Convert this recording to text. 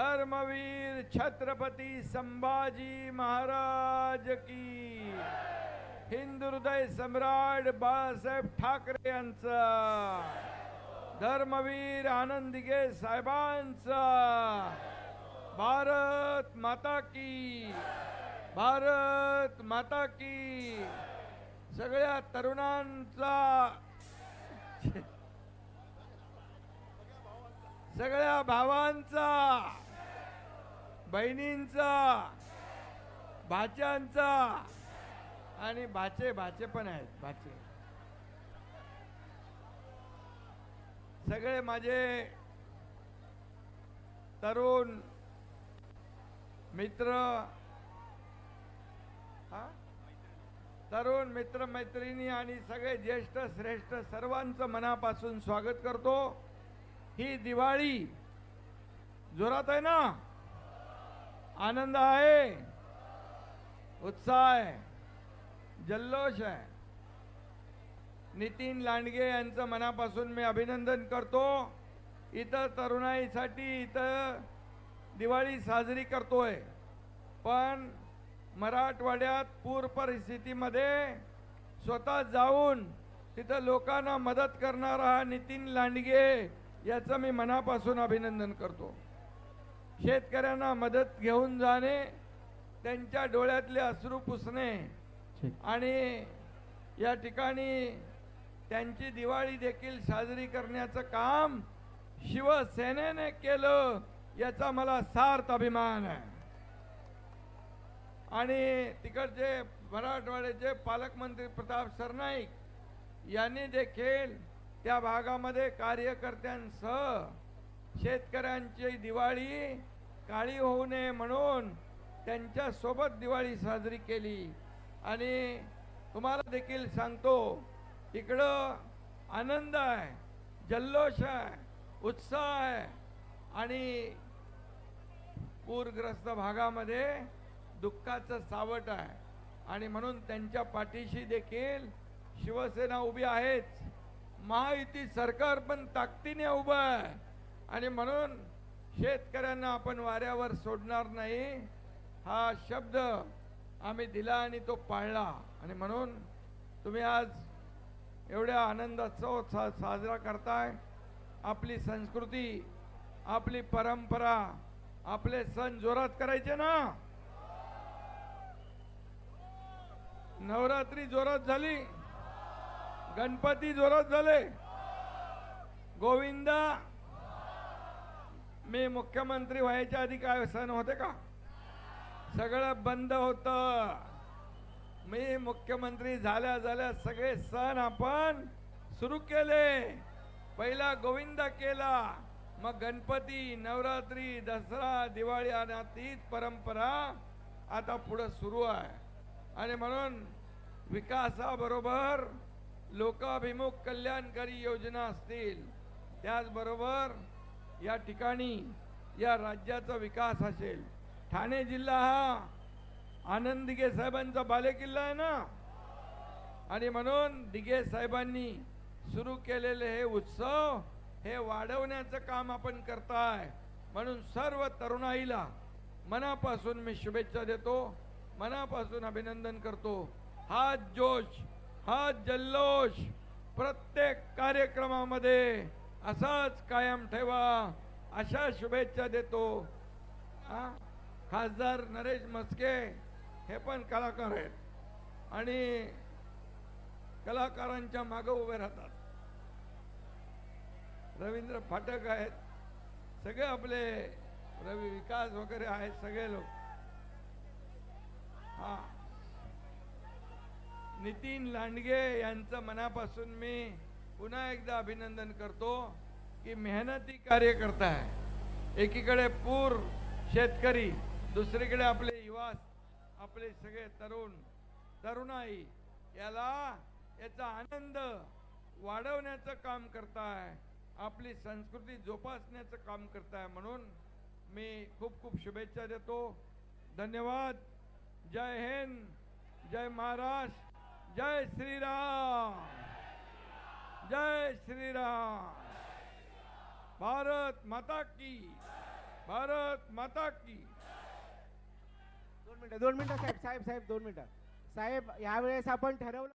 धर्मवीर छत्रपती संभाजी महाराज की। हिंदू हृदय सम्राट बाळासाहेब ठाकरे यांचा। धर्मवीर आनंदिगे साहेबांचा। भारत माता की। भारत माता की। सगळ्या तरुणांचा। सगळ्या भावांचा। बहिणींचा भाच्यांचा आणि भाचे भाचे पण आहेत भाचे. सगळे माझे तरुण मित्र हा? तरुण मित्र मैत्रिणी आणि सगळे ज्येष्ठ श्रेष्ठ सर्वांचं मनापासून स्वागत करतो. ही दिवाळी जोरात आहे ना? आनंद आहे उत्साह आहे जल्लोष आहे. नितीन लांडगे यांचं मनापासून मी अभिनंदन करतो. इथं तरुणाईसाठी इथं दिवाळी साजरी करतोय. पण मराठवाड्यात पूर परिस्थितीमध्ये स्वतः जाऊन तिथं लोकांना मदत करणारा हा नितीन लांडगे याचं मी मनापासून अभिनंदन करतो. शेतकऱ्यांना मदत घेऊन जाणे त्यांच्या डोळ्यातले अश्रू पुसणे. आणि या ठिकाणी त्यांची दिवाळी देखील साजरी करण्याचं काम शिवसेनेने केलं याचा मला सार्थ अभिमान आहे. आणि तिकडचे मराठवाड्याचे पालकमंत्री प्रताप सरनाईक यांनी देखील त्या भागामध्ये कार्यकर्त्यांसह शेतकऱ्यांची दिवाळी काळी होऊ नये म्हणून त्यांच्यासोबत दिवाळी साजरी केली. आणि तुम्हाला देखील सांगतो इकडं आनंद आहे जल्लोष आहे उत्साह आहे. आणि पूरग्रस्त भागामध्ये दुःखाचं सावट आहे. आणि म्हणून त्यांच्या पाठीशी देखील शिवसेना उभी आहेच. महायुती सरकार पण ताकदीने उभं आहे. आणि म्हणून शेतकऱ्यांना आपण वाऱ्यावर सोडणार नाही. हा शब्द आम्ही दिला आणि तो पाळला. आणि म्हणून तुम्ही आज एवढ्या आनंदाचा सा साजरा करताय. आपली संस्कृती आपली परंपरा आपले सण जोरात करायचे ना? नवरात्री जोरात झाली. गणपती जोरात झाले. गोविंदा मी मुख्यमंत्री व्हायच्या आधी काय सण होते का? सगळं बंद होत. मी मुख्यमंत्री झाल्या झाल्या सगळे सण आपण सुरू केले. पहिला गोविंदा केला मग गणपती नवरात्री दसरा दिवाळी आणि तीच परंपरा आता पुढं सुरू आहे. आणि म्हणून विकासाबरोबर लोकाभिमुख कल्याणकारी योजना असतील त्याचबरोबर या ठिकाणी या राज्याचा विकास असेल. ठाणे जिल्हा हा आनंद दिघे साहेबांचा बालेकिल्ला आहे ना? आणि म्हणून दिघे साहेबांनी सुरू केलेले हे उत्सव हे वाढवण्याचं काम आपण करताय. म्हणून सर्व तरुणाईला मनापासून मी शुभेच्छा देतो. मनापासून अभिनंदन करतो. हा जोश हा जल्लोष प्रत्येक कार्यक्रमामध्ये असाच कायम ठेवा. अशा शुभेच्छा देतो. हा? खासदार नरेश मस्के हे पण कलाकार आहेत. आणि कलाकारांच्या मागं उभे राहतात. रवींद्र फाटक आहेत. सगळे आपले रवी विकास वगैरे आहेत सगळे लोक. हा. नितीन लांडगे यांचं मनापासून मी पुन्हा एकदा अभिनंदन करतो की मेहनती कार्यकर्ता आहे एकीकडे पूर शेतकरी दुसरीकडे आपले युवा आपले सगळे तरुण तरुणाई याला याचा आनंद वाढवण्याचं काम करताय आपली संस्कृती जोपासण्याचं काम करताय म्हणून मी खूप खूप शुभेच्छा देतो। धन्यवाद। जय हिंद। जय महाराष्ट्र। जय श्रीराम। जय श्रीराम। भारत माता की भारत माता की। दोन मिनिटं दोन मिनिटं साहेब साहेब साहेब दोन मिनिटं. साहेब यावेळेस आपण ठरवलं